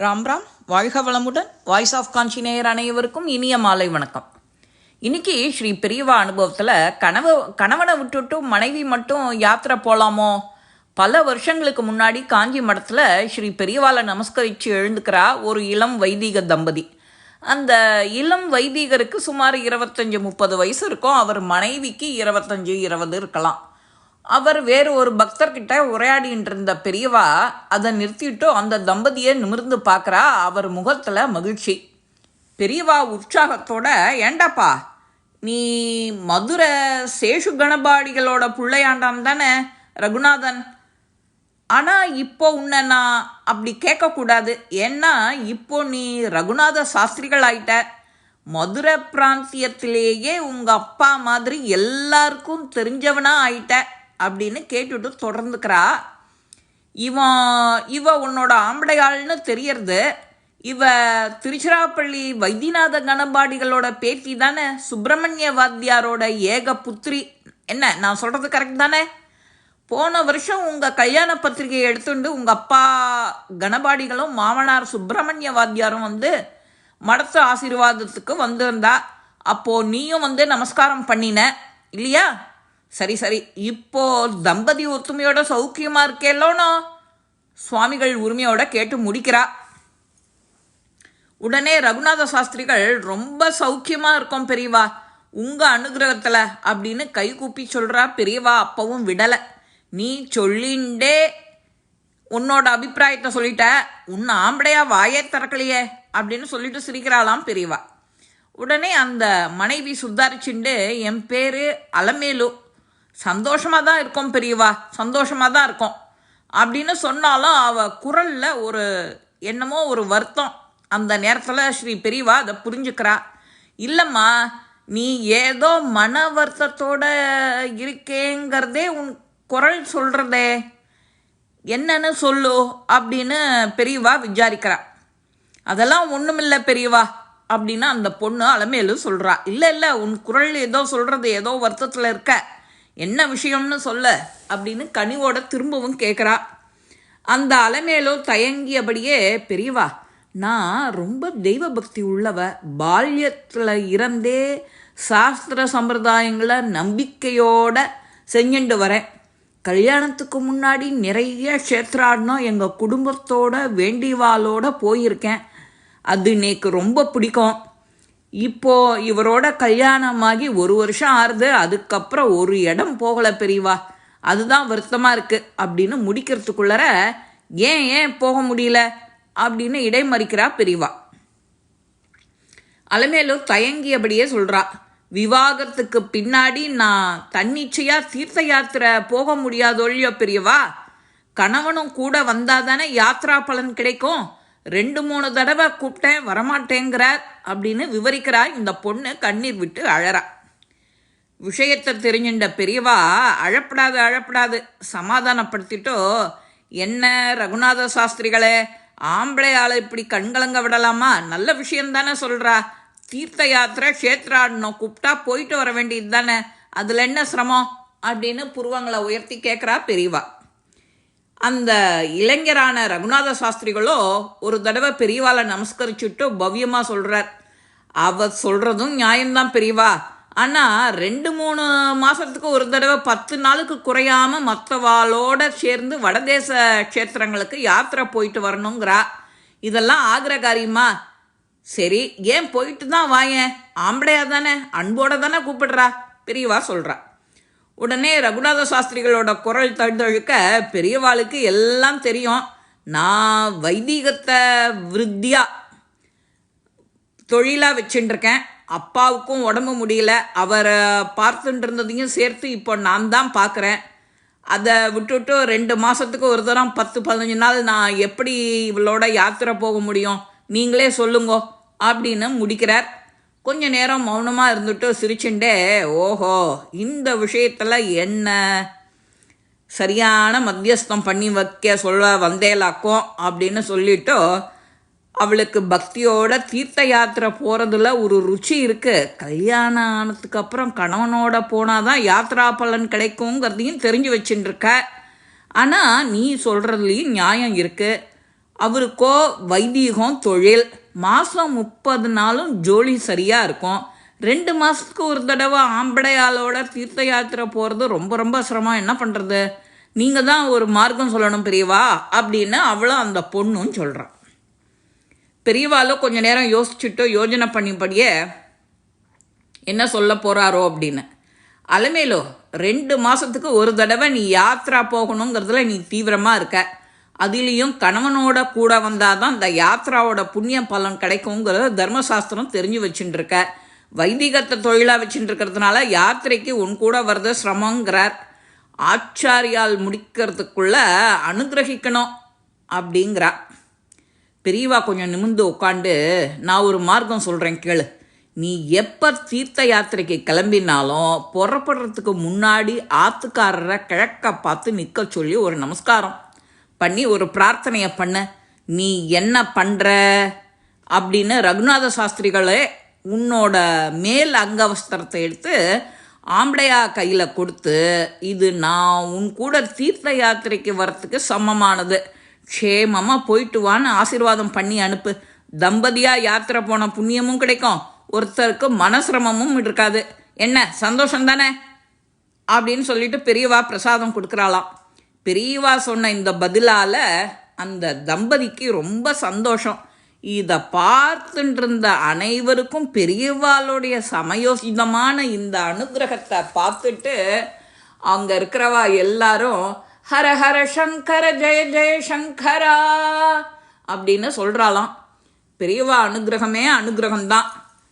ராம் ராம். வாழ்க வளமுடன். Voice of காஞ்சி நேயர் அனைவருக்கும் இனிய மாலை வணக்கம். இன்னைக்கு ஸ்ரீ பெரியவா அனுபவத்தில் கணவ கணவனை விட்டுட்டு மனைவி மட்டும் யாத்திரை போகலாமோ பல வருஷங்களுக்கு முன்னாடி காஞ்சி மடத்தில் ஸ்ரீ பெரியவாலை நமஸ்கரித்து எழுந்துக்கிறா ஒரு இளம் வைதீக தம்பதி. அந்த இளம் வைதீகருக்கு சுமார் இருபத்தஞ்சி முப்பது வயசு இருக்கும். அவர் மனைவிக்கு இருபத்தஞ்சி இருபது இருக்கலாம். அவர் வேறு ஒரு பக்தர்கிட்ட உரையாடிட்டு இருந்த பெரியவா அதை நிறுத்திட்டு அந்த தம்பதியை நிமிர்ந்து பார்க்குறா அவர் முகத்தில் மகிழ்ச்சி. பெரியவா உற்சாகத்தோட ஏண்டாப்பா நீ மதுரை சேஷு கணபாடிகளோட பிள்ளையாண்டாம் தானே ரகுநாதன்? ஆனால் இப்போ உன்னை நான் அப்படி கேட்கக்கூடாது. ஏன்னா இப்போ நீ ரகுநாத சாஸ்திரிகள் ஆயிட்ட மதுரை பிராந்தியத்திலேயே உங்கள் அப்பா மாதிரி எல்லாருக்கும் தெரிஞ்சவனா ஆயிட்ட. அப்படின்னு கேட்டுட்டு தொடர்ந்துக்கிறா. இவன் இவ உன்னோட ஆம்படையாள்னு தெரியறது. இவ திருச்சிராப்பள்ளி வைத்தியநாத கணபாடிகளோட பேத்தி தானே சுப்பிரமணிய வாத்தியாரோட ஏக புத்திரி. என்ன நான் சொல்கிறது கரெக்ட் தானே? போன வருஷம் உங்கள் கல்யாண பத்திரிகையை எடுத்துட்டு உங்கள் அப்பா கணபாடிகளும் மாமனார் சுப்பிரமணிய வாத்தியாரும் வந்து மடத்து ஆசீர்வாதத்துக்கு வந்திருந்தா. அப்போது நீயும் வந்து நமஸ்காரம் பண்ணின இல்லையா? சரி சரி. இப்போ தம்பதி ஒத்துமையோட சௌக்கியமாக இருக்கேல்லோனோ சுவாமிகள் உரிமையோட கேட்டு முடிக்கிறா. உடனே ரகுநாத சாஸ்திரிகள் ரொம்ப சௌக்கியமாக இருக்கும் பெரியவா. உங்கள் அனுகிரகத்தில் அப்படின்னு கை கூப்பி சொல்கிறா பெரியவா. அப்பவும் விடலை. நீ சொல்லிண்டே. உன்னோட அபிப்பிராயத்தை சொல்லிட்ட. உன் ஆம்படையா வாயே திறக்கலையே அப்படின்னு சொல்லிட்டு சிரிக்கிறாளாம் பெரியவா. உடனே அந்த மனைவி சுத்தாரிச்சுண்டு என் பேர் அலமேலு. சந்தோஷமாக தான் இருக்கோம் பெரியவா. சந்தோஷமாக தான் இருக்கோம். அப்படின்னு சொன்னாலும் அவள் குரலில் ஒரு என்னமோ ஒரு வருத்தம். அந்த நேரத்தில் ஸ்ரீ பெரியவா அதை புரிஞ்சுக்கிறா. இல்லைம்மா நீ ஏதோ மன வருத்தத்தோட இருக்கேங்கிறதே உன் குரல் சொல்கிறதே என்னன்னு சொல்லு அப்படின்னு பெரியவா விசாரிக்கிறா. அதெல்லாம் ஒன்றுமில்லை பெரியவா அப்படின்னு அந்த பொண்ணு அலமேலு சொல்கிறா இல்லை இல்லை உன் குரல் ஏதோ சொல்கிறது ஏதோ வருத்தத்தில் இருக்க. என்ன விஷயம்னு சொல்ல அப்படின்னு கனிவோட திரும்பவும் கேட்குறா அந்த அலமேலு தயங்கியபடியே பெரியவா நான் ரொம்ப தெய்வ பக்தி உள்ளவ. பால்யத்தில் இறந்தே சாஸ்திர சம்பிரதாயங்களை நம்பிக்கையோட செஞ்சுண்டு வரேன். கல்யாணத்துக்கு முன்னாடி நிறைய க்ஷேத்ராடனம் எங்கள் குடும்பத்தோட வேண்டிவாளோட போயிருக்கேன். அது நேக்கு ரொம்ப பிடிக்கும். இப்போ இவரோட கல்யாணமாகி ஒரு வருஷம் ஆறுது அதுக்கப்புறம் ஒரு இடம் போகலை பெரியவா. அதுதான் வருத்தமாக இருக்குது அப்படின்னு முடிக்கிறதுக்குள்ளற ஏன் ஏன் போக முடியல? அப்படின்னு இடைமறிக்கிறா பெரியவா. அலமேலு தயங்கியபடியே சொல்கிறா விவாகத்துக்கு பின்னாடி நான் தன்னிச்சையாக தீர்த்த யாத்திரை போக முடியாதொழியோ பெரியவா? கணவனும் கூட வந்தால் தானே யாத்ரா பலன் கிடைக்கும்? ரெண்டு மூணு தடவை கூப்பிட்டேன் வரமாட்டேங்கிறார் அப்படின்னு விவரிக்கிறா இந்த பொண்ணு கண்ணீர் விட்டு அழறா. விஷயத்தை தெரிஞ்சின்ற பெரியவா அழப்படாது அழப்படாது சமாதானப்படுத்திட்டோ என்ன ரகுநாத சாஸ்திரிகளே ஆம்பளை ஆளை இப்படி கண்கலங்க விடலாமா? நல்ல விஷயம் தானே சொல்கிறா தீர்த்த யாத்திரை க்ஷேத்ராடனம் கூப்பிட்டா போயிட்டு வர வேண்டியது தானே. அதில் என்ன சிரமம்? அப்படின்னு புருவங்களை உயர்த்தி கேட்குறா பெரியவா. அந்த இளைஞரான ரகுநாத சாஸ்திரிகளோ ஒரு தடவை பெரியவாளை நமஸ்கரிச்சுட்டு பவ்யமாக சொல்கிறார் அவர் சொல்கிறதும் நியாயம்தான் பெரியவா. ஆனால் ரெண்டு மூணு மாதத்துக்கு ஒரு தடவை பத்து நாளுக்கு குறையாமல் மற்றவாளோட சேர்ந்து வடதேச க்ஷேத்திரங்களுக்கு யாத்திரை போயிட்டு வரணுங்கிறா. இதெல்லாம் ஆகிற காரியமா? சரி ஏன் போயிட்டு தான் வாயேன்? ஆம்படையா தானே? அன்போட தானே கூப்பிடுறா? பெரியவா சொல்கிறா உடனே ரகுநாத சாஸ்திரிகளோட குரல் தழுதழுக்க பெரியவாளுக்கு எல்லாம் தெரியும். நான் வைதீகத்தை விருத்தியா? தொழிலாக வச்சுட்டுருக்கேன் அப்பாவுக்கும் உடம்பு முடியல. அவரை பார்த்துட்டு இருந்ததையும் சேர்த்து இப்போ நான் தான் பார்க்குறேன் அதை விட்டுட்டு ரெண்டு மாதத்துக்கு ஒரு தரம் பத்து பதினஞ்சு நாள் நான் எப்படி இவளோட யாத்திரை போக முடியும்? நீங்களே சொல்லுங்கோ அப்படின்னு முடிக்கிறார். கொஞ்ச நேரம் மௌனமாக இருந்துட்டு சிரிச்சுண்டே ஓஹோ இந்த விஷயத்தில் என்ன? சரியான மத்தியஸ்தம் பண்ணி வைக்க சொல்ல வந்தேலாக்கும் அப்படின்னு சொல்லிட்டு அவளுக்கு பக்தியோட தீர்த்த யாத்திரை போகிறதுல ஒரு ருச்சி இருக்குது கல்யாணம் ஆனதுக்கு அப்புறம் கணவனோட போனால் தான் யாத்ரா பலன் கிடைக்குங்கிறதையும் தெரிஞ்சு வச்சுட்டுருக்க ஆனால் நீ சொல்கிறதுலையும் நியாயம் இருக்குது அவருக்கோ வைதீகம் தொழில். மாதம் முப்பது நாளும் ஜோலி சரியாக இருக்கும். ரெண்டு மாதத்துக்கு ஒரு தடவை ஆம்படையாளோட தீர்த்த யாத்திரை போகிறது ரொம்ப ரொம்ப சிரமம். என்ன பண்ணுறது நீங்கள் தான் ஒரு மார்க்கம் சொல்லணும் பெரியவா அப்படின்னு அவளும் அந்த பொண்ணும் சொல்கிறான் பெரியவாலோ கொஞ்ச நேரம் யோசிச்சுட்டோ யோஜனை பண்ணிப்படியே என்ன சொல்ல போகிறாரோ அப்படின்னு. அலமேலோ ரெண்டு மாதத்துக்கு ஒரு தடவை நீ யாத்ரா போகணுங்கிறதுல நீ தீவிரமாக இருக்க. அதுலேயும் கணவனோட கூட வந்தால் தான் இந்த யாத்ராவோட புண்ணிய பலன் கிடைக்குங்கிறத தர்மசாஸ்திரம் தெரிஞ்சு வச்சுட்டுருக்க வைதிகத்தை தொழிலாக வச்சுட்டு இருக்கிறதுனால யாத்திரைக்கு உன் கூட வர்றது சிரமங்கிறார். ஆச்சாரியால் முடிக்கிறதுக்குள்ள அனுகிரகிக்கணும் அப்படிங்கிறா பெரியவா கொஞ்சம் நிமிர்ந்து உட்காந்து நான் ஒரு மார்க்கம் சொல்கிறேன் கேளு. நீ எப்போ தீர்த்த யாத்திரைக்கு கிளம்பினாலும் புறப்படுறதுக்கு முன்னாடி ஆத்துக்காரரை கிழக்க பார்த்து நிற்க சொல்லி ஒரு நமஸ்காரம். பண்ணி ஒரு பிரார்த்தனையை பண்ண நீ என்ன பண்ணுற அப்படின்னு ரகுநாத சாஸ்திரிகளே உன்னோட மேல் அங்கவஸ்திரத்தை எடுத்து ஆம்படையா கையில் கொடுத்து இது நான் உன் கூட தீர்த்த யாத்திரைக்கு வரத்துக்கு சமமானது. க்ஷேமமாக போயிட்டு வான்னு ஆசீர்வாதம் பண்ணி அனுப்பு. தம்பதியாக யாத்திரை போன புண்ணியமும் கிடைக்கும். ஒருத்தருக்கு மனசிரமமும் இருக்காது. என்ன சந்தோஷம் தானே? அப்படின்னு சொல்லிட்டு பெரியவா பிரசாதம் கொடுக்குறாளாம். பெரியவா சொன்ன இந்த பதிலால் அந்த தம்பதிக்கு ரொம்ப சந்தோஷம். இதை பார்த்துட்டு இருந்த அனைவருக்கும் பெரியவாளுடைய சமயோசிதமான இந்த அனுகிரகத்தை பார்த்துட்டு அங்கே இருக்கிறவா எல்லாரும் ஹர ஹர சங்கர ஜெய ஜெய சங்கரா அப்படின்னு சொல்கிறாளாம் பெரியவா அனுகிரகமே அனுகிரகம்தான்.